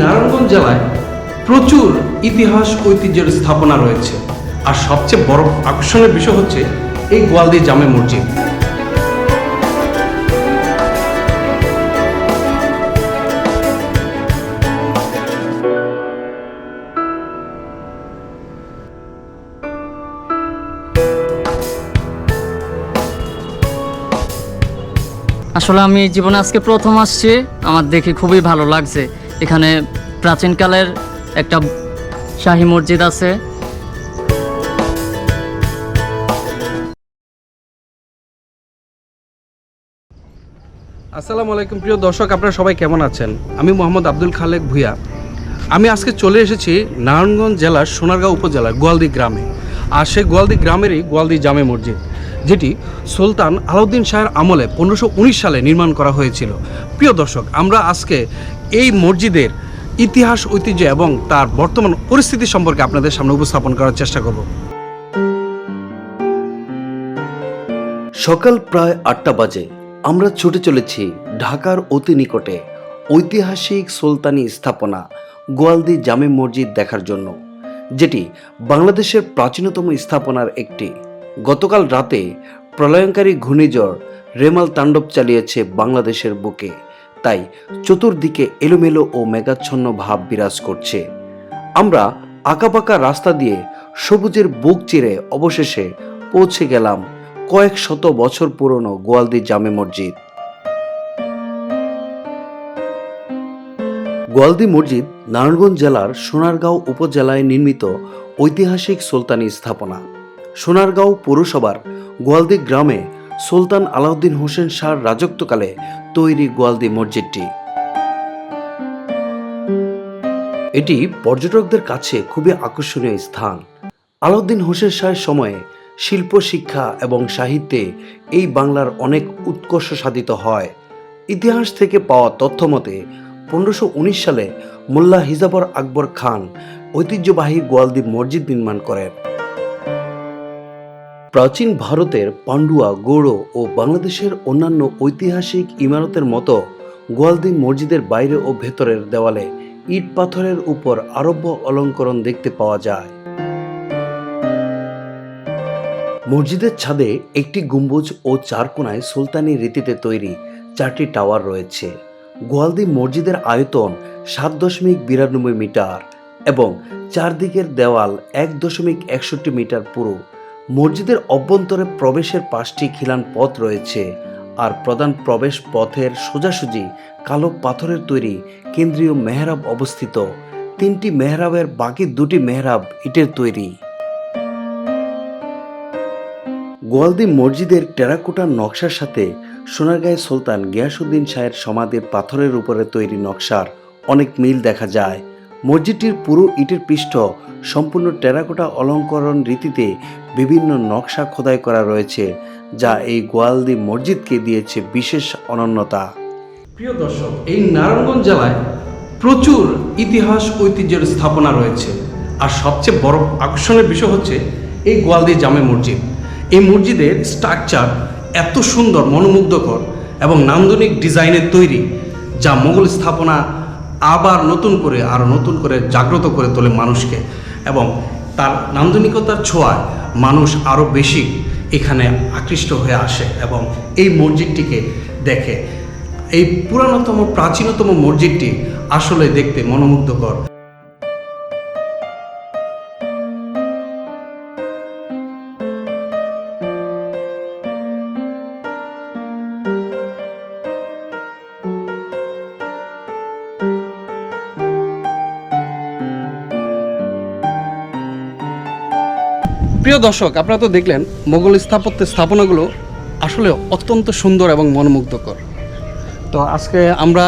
নারায়ণগঞ্জ জেলায় প্রচুর ইতিহাস ঐতিহ্যের স্থাপনা রয়েছে। আর সবচেয়ে বড় আকর্ষণের বিষয় হচ্ছে এই গোয়ালদি জামে মসজিদ। আসলে আমি জীবনে আজকে প্রথম আসছি। আমার দেখে খুবই ভালো লাগছে। এখানে প্রাচীনকালের একটা শাহী মসজিদ আছে। আসসালামু আলাইকুম, প্রিয় দর্শক, আপনারা সবাই কেমন আছেন? আমি মোহাম্মদ আব্দুল খালেক ভুইয়া। আমি আজকে চলে এসেছি নারায়ণগঞ্জ জেলার সোনারগাঁও উপজেলার গোয়ালদি গ্রামে। আর সেই গোয়ালদি গ্রামেরই গোয়ালদি জামে মসজিদ, যেটি সুলতান আলাউদ্দিন শাহের আমলে পনেরোশো সালে নির্মাণ করা হয়েছিল। প্রিয় দর্শক, আমরা আজকে এই মসজিদের ইতিহাস, ঐতিহ্য এবং তার বর্তমান পরিস্থিতি সম্পর্কে আপনাদের সামনে উপস্থাপন করার চেষ্টা করব। সকাল প্রায় আটটা বাজে। আমরা ছুটে চলেছি ঢাকার অতি নিকটে ঐতিহাসিক সুলতানি স্থাপনা গোয়ালদি জামে মসজিদ দেখার জন্য, যেটি বাংলাদেশের প্রাচীনতম স্থাপনার একটি। গতকাল রাতে প্রলয়ঙ্কারী ঘূর্ণিঝড় রেমাল তাণ্ডব চালিয়েছে বাংলাদেশের বুকে। তাই চতুর্দিকে এলোমেলো ও মেঘাচ্ছন্ন ভাব বিরাজ করছে। আমরা আঁকাবাঁকা রাস্তা দিয়ে সবুজের বুক চিরে অবশেষে পৌঁছে গেলাম কয়েক শত বছর পুরনো গোয়ালদি জামে মসজিদ। গোয়ালদি মসজিদ নারায়ণগঞ্জ জেলার সোনারগাঁও উপজেলায় নির্মিত ঐতিহাসিক সুলতানি স্থাপনা। সোনারগাঁও পৌরসভার গোয়ালদি গ্রামে সুলতান আলাউদ্দিন হোসেন শাহর রাজত্বকালে তৈরি গোয়ালদি মসজিদটি। এটি পর্যটকদের কাছে খুবই আকর্ষণীয় স্থান। আলাউদ্দিন হোসেন শাহের সময়ে শিল্প, শিক্ষা এবং সাহিত্যে এই বাংলার অনেক উৎকর্ষ সাধিত হয়। ইতিহাস থেকে পাওয়া তথ্য মতে, পনেরোশো সালে মোল্লা হিজাবর আকবর খান ঐতিহ্যবাহী গোয়ালদি মসজিদ নির্মাণ করেন। প্রাচীন ভারতের পান্ডুয়া, গৌড় ও বাংলাদেশের অন্যান্য ঐতিহাসিক ইমারতের মতো গোয়ালদি মসজিদের বাইরে ও ভেতরের দেওয়ালে ইট পাথরের উপর আরব্য অলঙ্করণ দেখতে পাওয়া যায়। মসজিদের ছাদে একটি গম্বুজ ও চার কোনায় সুলতানি রীতিতে তৈরি চারটি টাওয়ার রয়েছে। গোয়ালদি মসজিদের আয়তন সাত দশমিক বিরানব্বই মিটার এবং চারদিকের দেওয়াল এক দশমিক একষট্টি মিটার পুরো। মসজিদের অভ্যন্তরে প্রবেশের পাঁচটি খিলান পথ রয়েছে, আর প্রধান প্রবেশ পথের সোজাসুজি কালো পাথরের তৈরি কেন্দ্রীয় মেহরাব অবস্থিত। তিনটি মেহরাবের বাকি দুটি মেহরাব ইটের তৈরি। গোয়ালদি মসজিদের টেরাকোটা নকশার সাথে সোনারগাঁয়ে সুলতান গিয়াসুদ্দিন শাহের সমাধির পাথরের উপরে তৈরি নকশার অনেক মিল দেখা যায়। মসজিদটির পুরো ইটের পৃষ্ঠ সম্পূর্ণ টেরাকোটা অলঙ্করণ রীতিতে বিভিন্ন নকশা খোদাই করা রয়েছে, যা এই গোয়ালদি মসজিদকে দিয়েছে বিশেষ অনন্যতা। প্রিয় দর্শক, এই নারায়ণগঞ্জ জেলায় প্রচুর ইতিহাস ঐতিহ্যের স্থাপনা রয়েছে। আর সবচেয়ে বড় আকর্ষণের বিষয় হচ্ছে এই গোয়ালদি জামে মসজিদ। এই মসজিদের স্ট্রাকচার এত সুন্দর, মনোমুগ্ধকর এবং নান্দনিক ডিজাইনের তৈরি, যা মোগল স্থাপনা আবার নতুন করে আরও নতুন করে জাগ্রত করে তোলে মানুষকে। এবং তার নান্দনিকতার ছোঁয়ায় মানুষ আরও বেশি এখানে আকৃষ্ট হয়ে আসে এবং এই মসজিদটিকে দেখে। এই পুরানোতম প্রাচীনতম মসজিদটি আসলে দেখতে মনোমুগ্ধকর। প্রিয় দর্শক আপনারা তো দেখলেন মোগল স্থাপত্যের স্থাপনাগুলো আসলে অত্যন্ত সুন্দর এবং মনোমুগ্ধকর। তো আজকে আমরা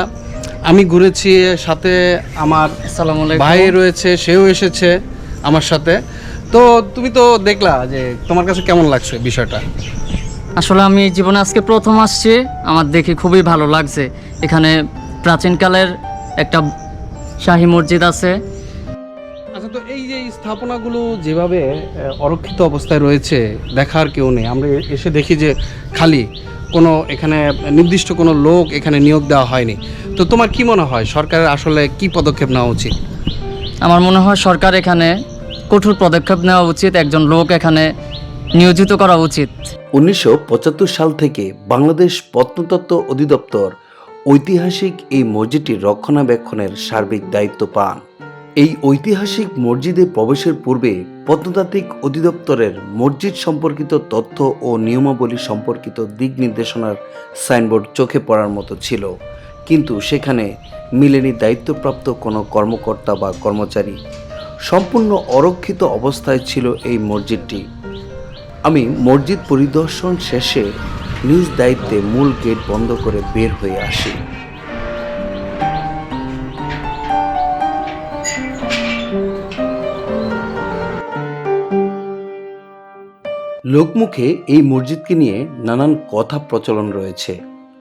আমি ঘুরেছি সাথে আমার ভাই রয়েছে সেও এসেছে আমার সাথে। তো তুমি তো দেখলা যে তোমার কাছে কেমন লাগছে বিষয়টা? আসলে আমি জীবনে আজকে প্রথম আসছি আমার দেখে খুবই ভালো লাগছে। এখানে প্রাচীনকালের একটা শাহী মসজিদ আছে এই যে স্থাপনাগুলো যেভাবে অরক্ষিত অবস্থায় রয়েছে দেখার কেউ নেই। আমরা এসে দেখি যে খালি কোনো এখানে নির্দিষ্ট কোনো লোক এখানে নিয়োগ দেওয়া হয়নি। তো তোমার কি মনে হয় সরকারের আসলে কি পদক্ষেপ নেওয়া উচিত? আমার মনে হয় সরকার এখানে কঠোর পদক্ষেপ নেওয়া উচিত একজন লোক এখানে নিয়োজিত করা উচিত। উনিশশো পঁচাত্তর সাল থেকে বাংলাদেশ প্রত্নতত্ত্ব অধিদপ্তর ঐতিহাসিক এই মসজিদটির রক্ষণাবেক্ষণের সার্বিক দায়িত্ব পান। এই ঐতিহাসিক মসজিদে প্রবেশের পূর্বে প্রত্নতাত্ত্বিক অধিদপ্তরের মসজিদ সম্পর্কিত তথ্য ও নিয়মাবলী সম্পর্কিত দিক নির্দেশনার সাইনবোর্ড চোখে পড়ার মতো ছিল। কিন্তু সেখানে মিলেনি দায়িত্বপ্রাপ্ত কোনো কর্মকর্তা বা কর্মচারী। সম্পূর্ণ অরক্ষিত অবস্থায় ছিল এই মসজিদটি। আমি মসজিদ পরিদর্শন শেষে নিজ দায়িত্বে মূল গেট বন্ধ করে বের হয়ে আসি। লোকমুখে এই মসজিদকে নিয়ে নানান কথা প্রচলন রয়েছে।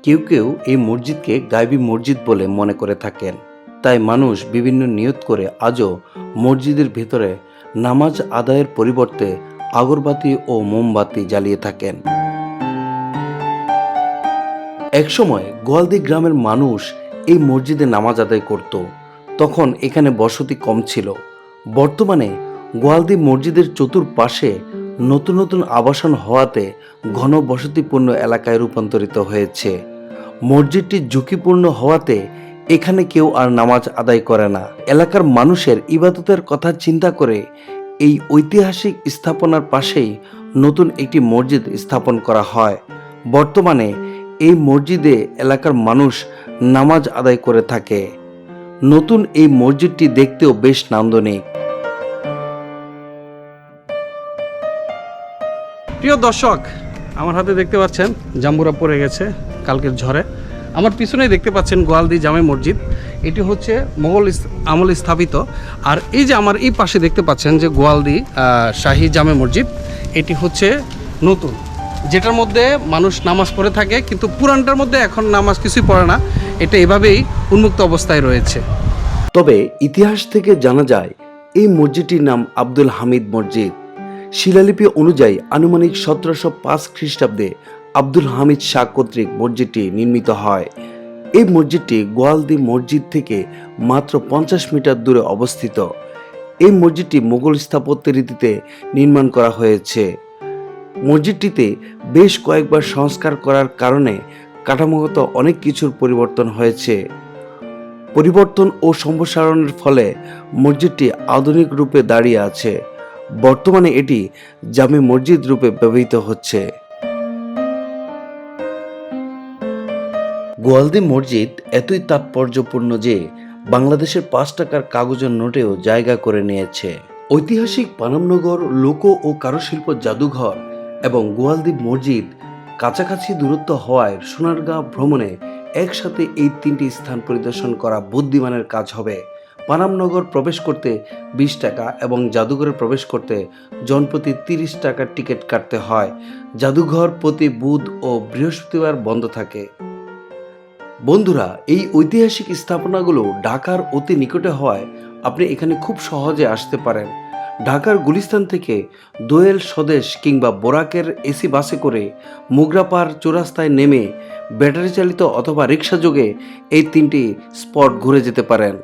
কেউ কেউ এই মসজিদকে গায়বী মসজিদ বলে মনে করে থাকেন। তাই মানুষ বিভিন্ন নিয়ত করে আজও মসজিদের ভেতরে নামাজ আদায়ের পরিবর্তে আগরবাতি ও মোমবাতি জ্বালিয়ে থাকেন। একসময় গোয়ালদি গ্রামের মানুষ এই মসজিদে নামাজ আদায় করত। তখন এখানে বসতি কম ছিল। বর্তমানে গোয়ালদি মসজিদের চতুর্পাশে নতুন নতুন আবাসন হওয়াতে ঘন বসতিপূর্ণ এলাকায় রূপান্তরিত হয়েছে। মসজিদটি ঝুঁকিপূর্ণ হওয়াতে এখানে কেউ আর নামাজ আদায় করে না। এলাকার মানুষের ইবাদতের কথা চিন্তা করে এই ঐতিহাসিক স্থাপনার পাশেই নতুন একটি মসজিদ স্থাপন করা হয়। বর্তমানে এই মসজিদে এলাকার মানুষ নামাজ আদায় করে থাকে। নতুন এই মসজিদটি দেখতেও বেশ নান্দনিক। প্রিয় দর্শক, আমার হাতে দেখতে পাচ্ছেন জাম্বুরা পড়ে গেছে কালকের ঝড়ে। আমার পিছনেই দেখতে পাচ্ছেন গোয়ালদি জামে মসজিদ। এটি হচ্ছে মোগল আমল স্থাপিত। আর এই যে আমার এই পাশে দেখতে পাচ্ছেন যে গোয়ালদি শাহী জামে মসজিদ, এটি হচ্ছে নতুন। যেটার মধ্যে মানুষ নামাজ পড়ে থাকে, কিন্তু পুরানটার মধ্যে এখন নামাজ কিছুই পড়ে না। এটা এভাবেই উন্মুক্ত অবস্থায় রয়েছে। তবে ইতিহাস থেকে জানা যায়, এই মসজিদটির নাম আব্দুল হামিদ মসজিদ। শিলালিপি অনুযায়ী আনুমানিক সতেরোশো পাঁচ খ্রিস্টাব্দে আব্দুল হামিদ শাহ কর্তৃক মসজিদটি নির্মিত হয়। এই মসজিদটি গোয়ালদি মসজিদ থেকে মাত্র পঞ্চাশ মিটার দূরে অবস্থিত। এই মসজিদটি মোগল স্থাপত্য রীতিতে নির্মাণ করা হয়েছে। মসজিদটিতে বেশ কয়েকবার সংস্কার করার কারণে কাঠামোগত অনেক কিছুর পরিবর্তন হয়েছে। পরিবর্তন ও সম্প্রসারণের ফলে মসজিদটি আধুনিক রূপে দাঁড়িয়ে আছে। বর্তমানে এটি জামি মসজিদ রূপে ব্যবহৃত হচ্ছে। গোয়ালদি মসজিদ এতই তাৎপর্যপূর্ণ যে বাংলাদেশের পাঁচ টাকার কাগজের নোটেও জায়গা করে নিয়েছে। ঐতিহাসিক পানামনগর লোক ও কারুশিল্প জাদুঘর এবং গোয়ালদি মসজিদ কাছাকাছি দূরত্ব হওয়ায় সোনারগাঁ ভ্রমণে একসাথে এই তিনটি স্থান পরিদর্শন করা বুদ্ধিমানের কাজ হবে। পানামনগর প্রবেশ করতে বিশ টাকা এবং জাদুঘরে প্রবেশ করতে জনপ্রতি তিরিশ টাকার টিকিট কাটতে হয়। জাদুঘর প্রতি বুধ ও বৃহস্পতিবার বন্ধ থাকে। বন্ধুরা, এই ঐতিহাসিক স্থাপনাগুলো ঢাকার অতি নিকটে হওয়ায় আপনি এখানে খুব সহজে আসতে পারেন। ঢাকার গুলিস্তান থেকে দোয়েল স্বদেশ কিংবা বোরাকের এসি বাসে করে মুগরাপার চৌরাস্তায় নেমে ব্যাটারি চালিত অথবা রিক্সা যোগে এই তিনটি স্পট ঘুরে যেতে পারেন।